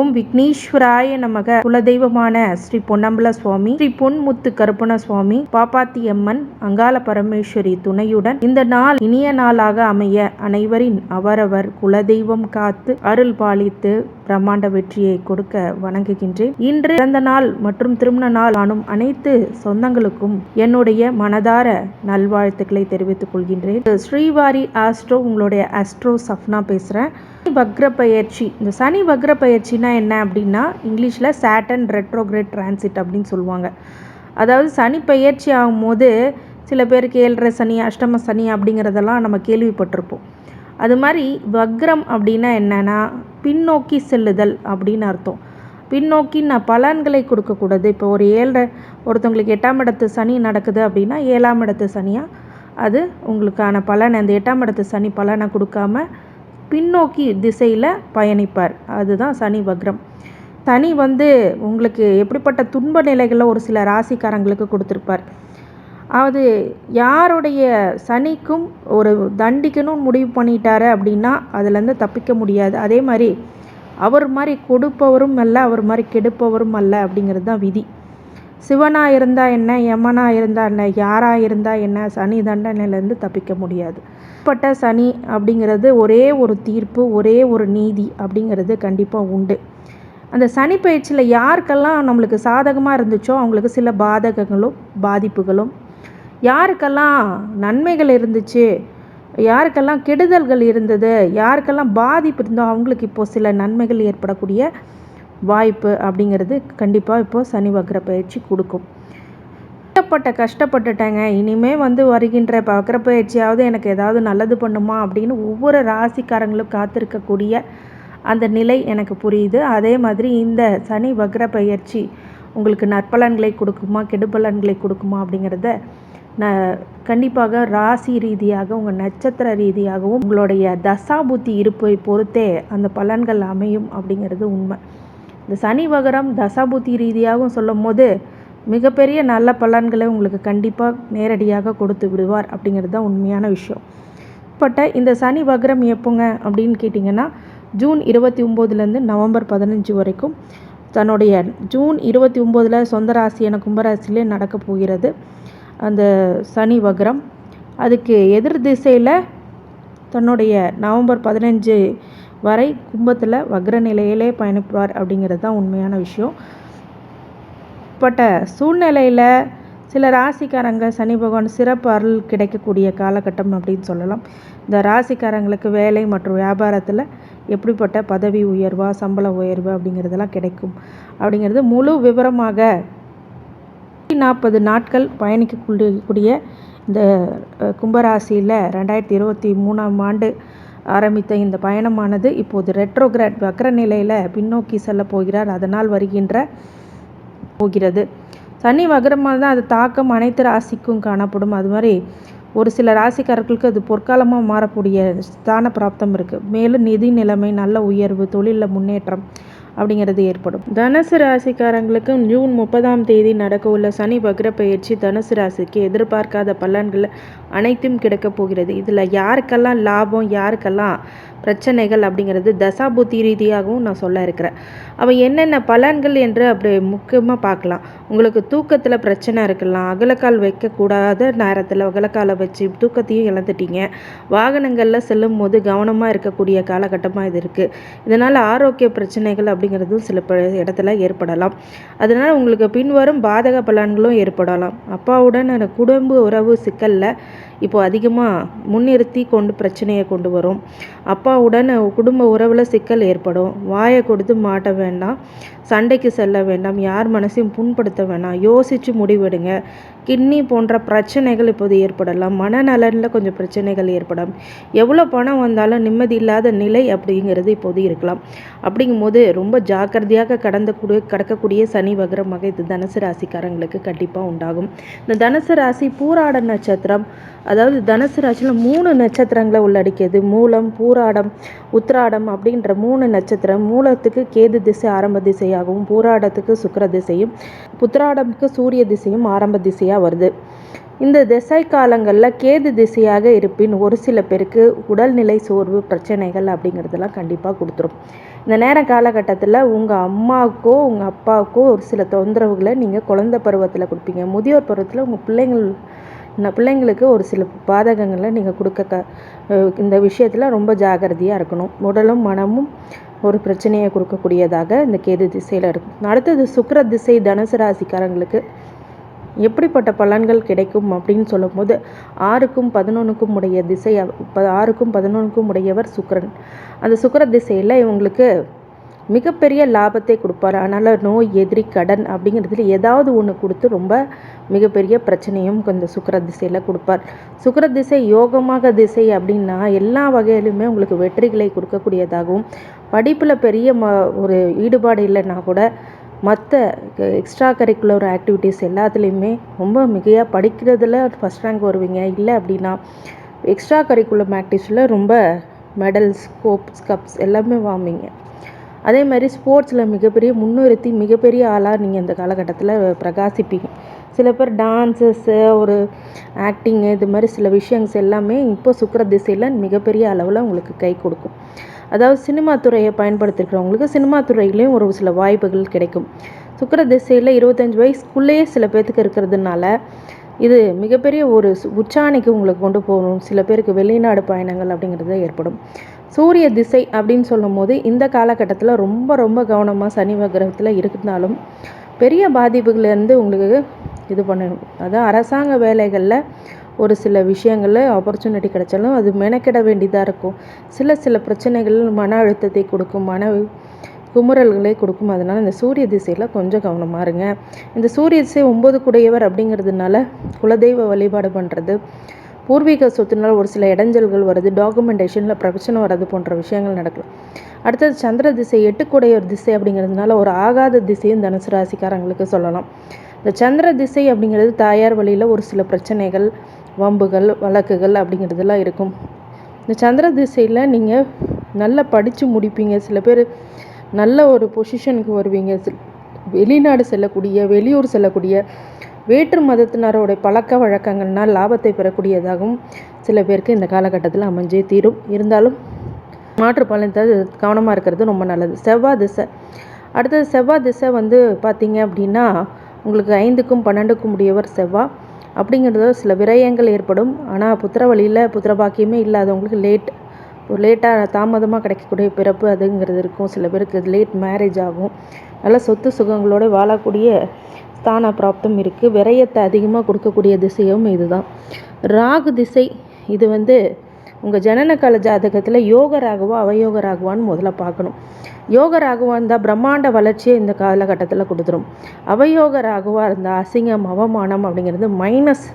ஓம் விக்னேஸ்வராய நமக. குலதெய்வமான ஸ்ரீ பொன்னம்பல சுவாமி ஸ்ரீ பொன்முத்து கருப்பண சுவாமி பாப்பாத்தி அம்மன் அங்காள பரமேஸ்வரி துணையுடன் இந்த நாள் இனிய நாளாக அமைய அனைவரின் அவரவர் குலதெய்வம் காத்து அருள் பாலித்து பிரம்மாண்ட வெற்றியை கொடுக்க வணங்குகின்றேன். இன்று பிறந்த நாள் மற்றும் திருமண நாள் காணும் அனைத்து சொந்தங்களுக்கும் என்னுடைய மனதார நல்வாழ்த்துக்களை தெரிவித்துக் கொள்கின்றேன். ஸ்ரீவாரி ஆஸ்ட்ரோ உங்களுடைய ஆஸ்ட்ரோ சஃப்னா பேசுகிறேன் வக்ர பயிற்சி இந்த சனி வக்ர பயிற்சினா என்ன அப்படின்னா இங்கிலீஷில் சேட்டன் ரெட்ரோகிரேட் டிரான்சிட் அப்படின்னு சொல்லுவாங்க. அதாவது சனி பயிற்சி ஆகும்போது சில பேருக்கு ஏழரை சனி அஷ்டம சனி அப்படிங்கிறதெல்லாம் நம்ம கேள்விப்பட்டிருப்போம். அது மாதிரி வக்ரம் அப்படின்னா என்னென்னா பின்னோக்கி செல்லுதல் அப்படின்னு அர்த்தம். பின்னோக்கி நான் பலன்களை கொடுக்கக்கூடாது. இப்போ ஒரு ஏழரை ஒருத்தவங்களுக்கு எட்டாம் இடத்து சனி நடக்குது அப்படின்னா ஏழாம் இடத்து சனியாக அது உங்களுக்கான பலன். அந்த எட்டாம் இடத்து சனி பலனை கொடுக்காம பின்னோக்கி திசையில் பயணிப்பார். அதுதான் சனி வக்ரம். தனி வந்து உங்களுக்கு எப்படிப்பட்ட துன்ப நிலைகளில் ஒரு சில ராசிக்காரங்களுக்கு கொடுத்துருப்பார். அது யாருடைய சனிக்கும் ஒரு தண்டிக்கணும்னு முடிவு பண்ணிட்டாரு அப்படின்னா அதுலேருந்து தப்பிக்க முடியாது. அதே மாதிரி அவர் மாதிரி கொடுப்பவரும் அல்ல அவர் மாதிரி கெடுப்பவரும் அல்ல அப்படிங்கிறது தான் விதி. சிவனாக இருந்தால் என்ன யமனாக இருந்தால் என்ன யாராக இருந்தால் என்ன சனி தண்டனையிலேருந்து தப்பிக்க முடியாது. உட்பட்ட சனி அப்படிங்கிறது ஒரே ஒரு தீர்ப்பு ஒரே ஒரு நீதி அப்படிங்கிறது கண்டிப்பாக உண்டு. அந்த சனி பயிற்சியில் யாருக்கெல்லாம் நம்மளுக்கு சாதகமாக இருந்துச்சோ அவங்களுக்கு சில பாதகங்களும் பாதிப்புகளும். யாருக்கெல்லாம் நன்மைகள் இருந்துச்சு யாருக்கெல்லாம் கெடுதல்கள் இருந்தது யாருக்கெல்லாம் பாதிப்பு இருந்தோ அவங்களுக்கு இப்போது சில நன்மைகள் ஏற்படக்கூடிய வாய்ப்பு அப்படிங்கிறது கண்டிப்பாக இப்போது சனி வக்ர பயிற்சி கொடுக்கும். கஷ்டப்பட்ட கஷ்டப்பட்டுட்டேங்க. இனிமேல் வந்து வருகின்ற பக்கரப்பயிற்சியாவது எனக்கு ஏதாவது நல்லது பண்ணுமா அப்படின்னு ஒவ்வொரு ராசிக்காரங்களும் காத்திருக்கக்கூடிய அந்த நிலை எனக்கு புரியுது. அதே மாதிரி இந்த சனி வக்ர பயிற்சி உங்களுக்கு நற்பலன்களை கொடுக்குமா கெடுபலன்களை கொடுக்குமா அப்படிங்கிறத ந கண்டிப்பாக ராசி ரீதியாக உங்கள் நட்சத்திர ரீதியாகவும் உங்களுடைய தசாபுத்தி இருப்பை பொறுத்தே அந்த பலன்கள் அமையும் அப்படிங்கிறது உண்மை. இந்த சனி வகரம் தசாபுத்தி ரீதியாகவும் சொல்லும் போது மிகப்பெரிய நல்ல பலன்களை உங்களுக்கு கண்டிப்பாக நேரடியாக கொடுத்து விடுவார் அப்படிங்கிறது தான் உண்மையான விஷயம். பட்ட இந்த சனி வக்ரம் எப்போங்க அப்படின்னு கேட்டிங்கன்னா ஜூன் இருபத்தி ஒம்போதுலேருந்து நவம்பர் பதினஞ்சு வரைக்கும் தன்னுடைய ஜூன் இருபத்தி ஒம்போதில் சொந்த ராசியான கும்பராசிலே நடக்க போகிறது அந்த சனி வக்ரம். அதுக்கு எதிர் திசையில் தன்னுடைய நவம்பர் பதினஞ்சு வரை கும்பத்தில் வக்ர நிலையிலே பயணிப்பார் அப்படிங்கிறது தான் உண்மையான விஷயம். பட்ட சூழ்நிலையில் சில ராசிக்காரங்க சனி பகவான் சிறப்பு அருள் கிடைக்கக்கூடிய காலகட்டம் அப்படின்னு சொல்லலாம். இந்த ராசிக்காரங்களுக்கு வேலை மற்றும் வியாபாரத்தில் எப்படிப்பட்ட பதவி உயர்வா சம்பள உயர்வு அப்படிங்கிறதெல்லாம் கிடைக்கும். அப்படிங்கிறது முழு விவரமாக நாற்பது நாட்கள் பயணிக்கக்கூடிய இந்த கும்பராசியில் ரெண்டாயிரத்தி இருபத்தி மூணாம் ஆண்டு ஆரம்பித்த இந்த பயணமானது இப்போது ரெட்ரோகிராட் வக்ர நிலையில் பின்னோக்கி செல்ல போகிறார். அதனால் வருகின்ற போகிறது. சனி வக்ரமாக தான் அது தாக்கம் அனைத்து ராசிக்கும் காணப்படும். அது மாதிரி ஒரு சில ராசிக்காரர்களுக்கு அது பொற்காலமாக மாறக்கூடிய ஸ்தான பிராப்தம் இருக்குது. மேலும் நிதி நிலைமை நல்ல உயர்வு தொழிலில் முன்னேற்றம் அப்படிங்கிறது ஏற்படும். தனுசு ராசிக்காரங்களுக்கு ஜூன் முப்பதாம் தேதி நடக்க உள்ள சனி வக்ர பயிற்சி தனுசு ராசிக்கு எதிர்பார்க்காத பலன்கள் அனைத்தும் கிடைக்கப் போகிறது. இதில் யாருக்கெல்லாம் லாபம் யாருக்கெல்லாம் பிரச்சனைகள் அப்படிங்கிறது தசாபுத்தி ரீதியாகவும் நான் சொல்ல இருக்கிறேன். அவள் என்னென்ன பலன்கள் என்று அப்படி முக்கியமாக பார்க்கலாம். உங்களுக்கு தூக்கத்தில் பிரச்சனை இருக்கலாம். அகலக்கால் வைக்கக்கூடாத நேரத்தில் அகலக்காலை வச்சு தூக்கத்தையும் இழந்துட்டீங்க. வாகனங்களில் செல்லும் போது கவனமாக இருக்கக்கூடிய காலகட்டமாக இது இருக்குது இதனால் ஆரோக்கிய பிரச்சனைகள் அப்படிங்கிறதும் சில இடத்துல ஏற்படலாம். அதனால் உங்களுக்கு பின்வரும் பாதக பலன்களும் ஏற்படலாம். அப்பாவுடன் குடும்ப உறவு சிக்கலில் இப்போது அதிகமாக முன்னிறுத்தி கொண்டு பிரச்சனையை கொண்டு வரும். அப்பாவுடன் குடும்ப உறவில் சிக்கல் ஏற்படும். வாயை கொடுத்து மாட்ட வேண்டாம். சண்டைக்கு செல்ல வேண்டாம். யார் மனசையும் புண்படுத்த வேண்டாம். யோசித்து முடிவெடுங்க. கிட்னி போன்ற பிரச்சனைகள் இப்போது ஏற்படலாம். மனநலனில் கொஞ்சம் பிரச்சனைகள் ஏற்படும். எவ்வளோ பணம் வந்தாலும் நிம்மதி இல்லாத நிலை அப்படிங்கிறது இப்போது இருக்கலாம். அப்படிங்கும்போது ரொம்ப ரொம்ப ஜாக்கிரதையாக கடந்தக்கூடிய கடக்கக்கூடிய சனி வகரமாக இது தனுசு ராசிக்காரங்களுக்கு கண்டிப்பாக உண்டாகும். இந்த தனுசு ராசி பூராட நட்சத்திரம் அதாவது தனுசு ராசியில் மூணு நட்சத்திரங்களை உள்ளடக்கியது. மூலம் பூராடம் உத்திராடம் அப்படின்ற மூணு நட்சத்திரம் மூலத்துக்கு கேது திசை ஆரம்ப திசையாகவும் பூராடத்துக்கு சுக்கர திசையும் புத்திராடம்க்கு சூரிய திசையும் ஆரம்ப திசையாக வருது. இந்த திசை காலங்களில் கேது திசையாக இருப்பின் ஒரு சில பேருக்கு உடல்நிலை சோர்வு பிரச்சனைகள் அப்படிங்கிறதெல்லாம் கண்டிப்பாக கொடுத்துரும். இந்த நேர காலகட்டத்தில் உங்கள் அம்மாவுக்கோ உங்கள் அப்பாவுக்கோ ஒரு சில தொந்தரவுகளை நீங்கள் குழந்த பருவத்தில் கொடுப்பீங்க. முதியோர் பருவத்தில் உங்கள் பிள்ளைங்கள் பிள்ளைங்களுக்கு ஒரு சில பாதகங்களை நீங்கள் கொடுக்க க இந்த விஷயத்தில் ரொம்ப ஜாகிரதையாக இருக்கணும். உடலும் மனமும் ஒரு பிரச்சனையை கொடுக்கக்கூடியதாக இந்த கேது திசையில் இருக்கும். அடுத்தது சுக்கர திசை தனுசு ராசிக்காரங்களுக்கு எப்படிப்பட்ட பலன்கள் கிடைக்கும் அப்படின்னு சொல்லும்போது ஆறுக்கும் பதினொன்றுக்கும் உடைய திசை ஆறுக்கும் பதினொன்றுக்கும் உடையவர் சுக்கரன். அந்த சுக்கர திசையில் இவங்களுக்கு மிகப்பெரிய லாபத்தை கொடுப்பார். அதனால் நோய் எதிரி கடன் அப்படிங்கிறதுல ஏதாவது ஒன்று கொடுத்து ரொம்ப மிகப்பெரிய பிரச்சனையும் இந்த சுக்கர திசையில் கொடுப்பார். சுக்கர திசை யோகமாக திசை அப்படின்னா எல்லா வகையிலுமே உங்களுக்கு வெற்றிகளை கொடுக்கக்கூடியதாகவும் படிப்பில் பெரிய ம ஒரு ஈடுபாடு இல்லைன்னா கூட மற்ற எக்ஸ்ட்ரா கரிக்குலர் ஆக்டிவிட்டீஸ் எல்லாத்துலேயுமே ரொம்ப மிகையாக படிக்கிறதுல ஃபஸ்ட் ரேங்க் வருவீங்க. இல்லை அப்படின்னா எக்ஸ்ட்ரா கரிக்குலம் ஆக்டிவிட்டிஸில் ரொம்ப மெடல்ஸ் கோப்ஸ் கப்ஸ் எல்லாமே வாங்குவீங்க. அதே மாதிரி ஸ்போர்ட்ஸில் மிகப்பெரிய முன்னிறுத்தி மிகப்பெரிய ஆளாக நீங்கள் இந்த காலகட்டத்தில் பிரகாசிப்பீங்க. சில பேர் டான்ஸஸ்ஸு ஒரு ஆக்டிங்கு இது மாதிரி சில விஷயங்கள்ஸ் எல்லாமே இப்போ சுக்கர திசையில் மிகப்பெரிய அளவில் உங்களுக்கு கை கொடுக்கும். அதாவது சினிமா துறையை பயன்படுத்திருக்கிறவங்களுக்கு சினிமா துறையிலையும் ஒரு சில வாய்ப்புகள் கிடைக்கும். சுக்கர திசையில் இருபத்தஞ்சி வயசுக்குள்ளேயே சில பேர்த்துக்கு இருக்கிறதுனால இது மிகப்பெரிய ஒரு உச்சாணிக்கு உங்களுக்கு கொண்டு போகணும். சில பேருக்கு வெளிநாடு பயணங்கள் அப்படிங்கிறது ஏற்படும். சூரிய திசை அப்படின்னு சொல்லும் போது இந்த காலகட்டத்தில் ரொம்ப ரொம்ப கவனமாக சனி கிரகத்தில் இருந்தாலும் பெரிய பாதிப்புகள்லேருந்து உங்களுக்கு இது பண்ணணும். அதான் அரசாங்க வேலைகளில் ஒரு சில விஷயங்களில் ஆப்பர்ச்சுனிட்டி கிடைச்சாலும் அது மெனக்கிட வேண்டியதாக இருக்கும். சில சில பிரச்சனைகள் மன அழுத்தத்தை கொடுக்கும் மன குமுறல்களை கொடுக்கும். அதனால் இந்த சூரிய திசையில் கொஞ்சம் கவனமாக இருங்க. இந்த சூரிய திசை ஒம்பது குடையவர் அப்படிங்கிறதுனால குலதெய்வ வழிபாடு பண்ணுறது பூர்வீக சொத்துனால் ஒரு சில இடைஞ்சல்கள் வருது டாக்குமெண்டேஷனில் பிரச்சனை வர்றது போன்ற விஷயங்கள் நடக்கலாம். அடுத்தது சந்திர திசை எட்டுக்குடையவர் திசை அப்படிங்கிறதுனால ஒரு ஆகாத திசையும் தனுசு ராசிக்காரங்களுக்கு சொல்லலாம். இந்த சந்திர திசை அப்படிங்கிறது தாயார் வழியில் ஒரு சில பிரச்சனைகள் வம்புகள் வழக்குகள் அப்படிங்கிறதுலாம் இருக்கும். இந்த சந்திர திசையில் நீங்கள் நல்லா படித்து முடிப்பீங்க. சில பேர் நல்ல ஒரு பொசிஷனுக்கு வருவீங்க. வெளிநாடு செல்லக்கூடிய வெளியூர் செல்லக்கூடிய வேற்று மதத்தினரோட பழக்க வழக்கங்கள்னால் லாபத்தை பெறக்கூடியதாகவும் சில பேருக்கு இந்த காலகட்டத்தில் அமைஞ்சே தீரும். இருந்தாலும் மாற்று பலன் கவனமாக இருக்கிறது ரொம்ப நல்லது. செவ்வாய் திசை. அடுத்தது செவ்வாய் திசை வந்து பார்த்திங்க அப்படின்னா உங்களுக்கு ஐந்துக்கும் பன்னெண்டுக்கும் உடையவர் செவ்வாய் அப்படிங்கிறது சில விரயங்கள் ஏற்படும். ஆனால் புத்திர வழியில் புத்திர பாக்கியமே இல்லாதவங்களுக்கு லேட் லேட்டாக தாமதமாக கிடைக்கக்கூடிய பிறப்பு அதுங்கிறது இருக்கும். சில பேருக்கு லேட் மேரேஜ் ஆகும். நல்ல சொத்து சுகங்களோடு வாழக்கூடிய ஸ்தான பிராப்தம் இருக்குது விரயத்தை அதிகமாக கொடுக்கக்கூடிய திசையும் இதுதான். ராகு திசை இது வந்து உங்கள் ஜனன கால ஜாதகத்தில் யோக ராகுவா அவயோக ராகுவான்னு முதல்ல பார்க்கணும். யோக ராகுவா இருந்தால் பிரம்மாண்ட வளர்ச்சியை இந்த காலகட்டத்தில் கொடுத்துரும். அவயோக ராகுவாக இருந்தால் அசிங்கம் அவமானம் அப்படிங்கிறது மைனஸ்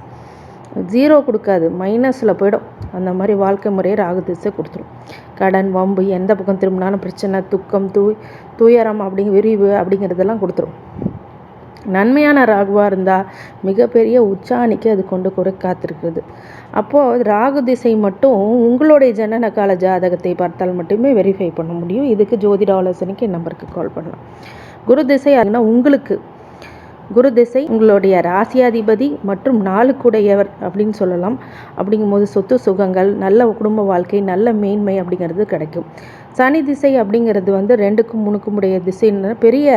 ஜீரோ கொடுக்காது. மைனஸில் போயிடும். அந்த மாதிரி வாழ்க்கை முறையை ராகு திசை கொடுத்துரும். கடன் வம்பு எந்த பக்கம் திரும்பினாலும் பிரச்சனை துக்கம் தூய் துயரம் அப்படிங்க விரிவு அப்படிங்கிறதெல்லாம் கொடுத்துரும். நன்மையான ராகுவாக இருந்தால் மிகப்பெரிய உச்சாணிக்கு அது கொண்டு கூட காத்திருக்குது அப்போது ராகு திசை மட்டும் உங்களுடைய ஜனன கால ஜாதகத்தை பார்த்தால் மட்டுமே வெரிஃபை பண்ண முடியும். இதுக்கு ஜோதிட ஆலோசனைக்கு நம்பருக்கு கால் பண்ணலாம். குரு திசை அதுனா உங்களுக்கு. குரு திசை உங்களுடைய ராசியாதிபதி மற்றும் நாளுக்குடையவர் அப்படின்னு சொல்லலாம். அப்படிங்கும்போது சொத்து சுகங்கள் நல்ல குடும்ப வாழ்க்கை நல்ல மேன்மை அப்படிங்கிறது கிடைக்கும். சனி திசை அப்படிங்கிறது வந்து ரெண்டுக்கும் மூணுக்கும் உடைய திசைன்னு பெரிய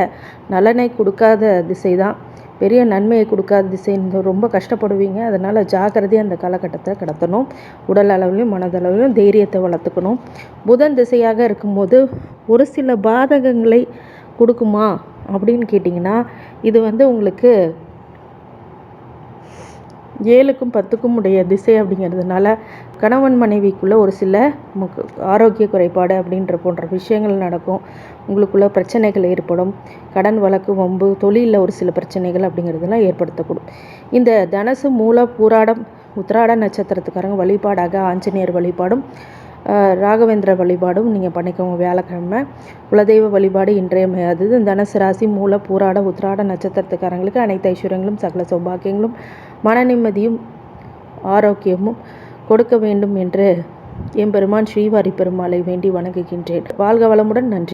நலனை கொடுக்காத திசை தான் பெரிய நன்மையை கொடுக்காத திசைன்னு ரொம்ப கஷ்டப்படுவீங்க. அதனால் ஜாக்கிரதையாக அந்த காலகட்டத்தை கடத்தணும். உடல் அளவிலும் மனதளவிலும் தைரியத்தை வளர்த்துக்கணும். புதன் திசையாக இருக்கும்போது ஒரு சில பாதகங்களை கொடுக்குமா அப்படின்னு கேட்டிங்கன்னா இது வந்து உங்களுக்கு ஏழுக்கும் பத்துக்கும் உடைய திசை அப்படிங்கிறதுனால கணவன் மனைவிக்குள்ளே ஒரு சில ஆரோக்கிய குறைபாடு அப்படின்ற போன்ற விஷயங்கள் நடக்கும். உங்களுக்குள்ள பிரச்சனைகள் ஏற்படும். கடன் வழக்கு வம்பு தொழிலில் ஒரு சில பிரச்சனைகள் அப்படிங்கிறதுலாம் ஏற்படுத்தக்கூடும். இந்த தனசு மூல பூராடம் உத்திராட நட்சத்திரத்துக்காரங்க வழிபாடாக ஆஞ்சநேயர் வழிபாடும் ராகவேந்திர வழிபாடும் நீங்கள் பண்ணிக்கோங்க வியாழக்கிழமை. குலதெய்வ வழிபாடு இன்றையமையாதது தனுசு ராசி மூல பூராட உத்திராட நட்சத்திரத்துக்காரங்களுக்கு அனைத்து ஐஸ்வர்யங்களும் சகல சௌபாக்கியங்களும் மன நிம்மதியும் ஆரோக்கியமும் கொடுக்க வேண்டும் என்று எம்பெருமான் ஸ்ரீவாரி பெருமாளை வேண்டி வணங்குகின்றேன். வாழ்க வளமுடன் நன்றி.